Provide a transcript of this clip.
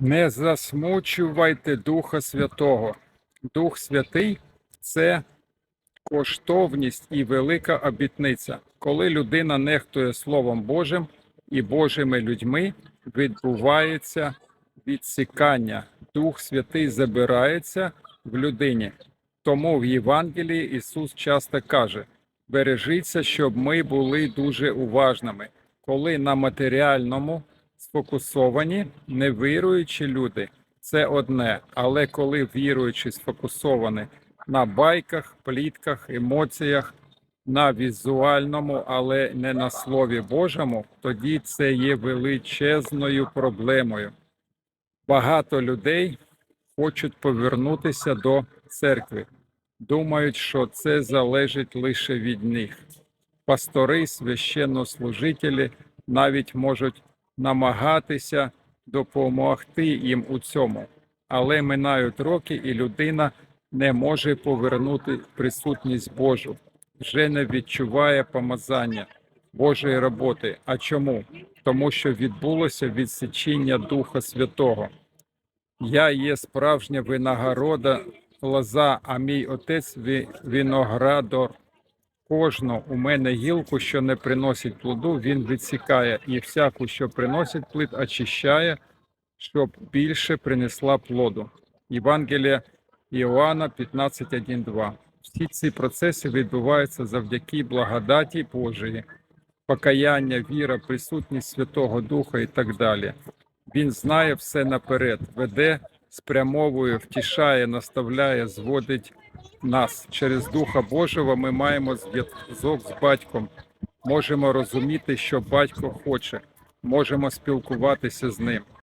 Не засмучувайте Духа Святого. Дух Святий це коштовність і велика обітниця. Коли людина нехтує Словом Божим і Божими людьми, відбувається відсікання. Дух Святий забирається в людині. Тому в Євангелії Ісус часто каже: бережіться, щоб ми були дуже уважними, коли на матеріальному сфокусовані невіруючі люди це одне, але коли віруючі сфокусовані на байках, плітках, емоціях, на візуальному, але не на Слові Божому, тоді це є величезною проблемою. Багато людей хочуть повернутися до церкви, думають, що це залежить лише від них. Пастори, священнослужителі навіть можуть намагатися допомогти їм у цьому, але минають роки, і людина не може повернути присутність Божу, вже не відчуває помазання Божої роботи. А чому? Тому що відбулося відсічення Духа Святого. Я є справжня винагорода лоза, а мій отець виноградор. Кожну у мене гілку, що не приносить плоду, він відсікає, і всяку, що приносить плід, очищає, щоб більше принесла плоду. Євангелія Іоанна 15.1.2. Всі ці процеси відбуваються завдяки благодаті Божої, покаяння, віра, присутність Святого Духа і так далі. Він знає все наперед, веде, спрямовує, втішає, наставляє, зводить нас. Через Духа Божого ми маємо зв'язок з батьком, можемо розуміти, що батько хоче, можемо спілкуватися з ним.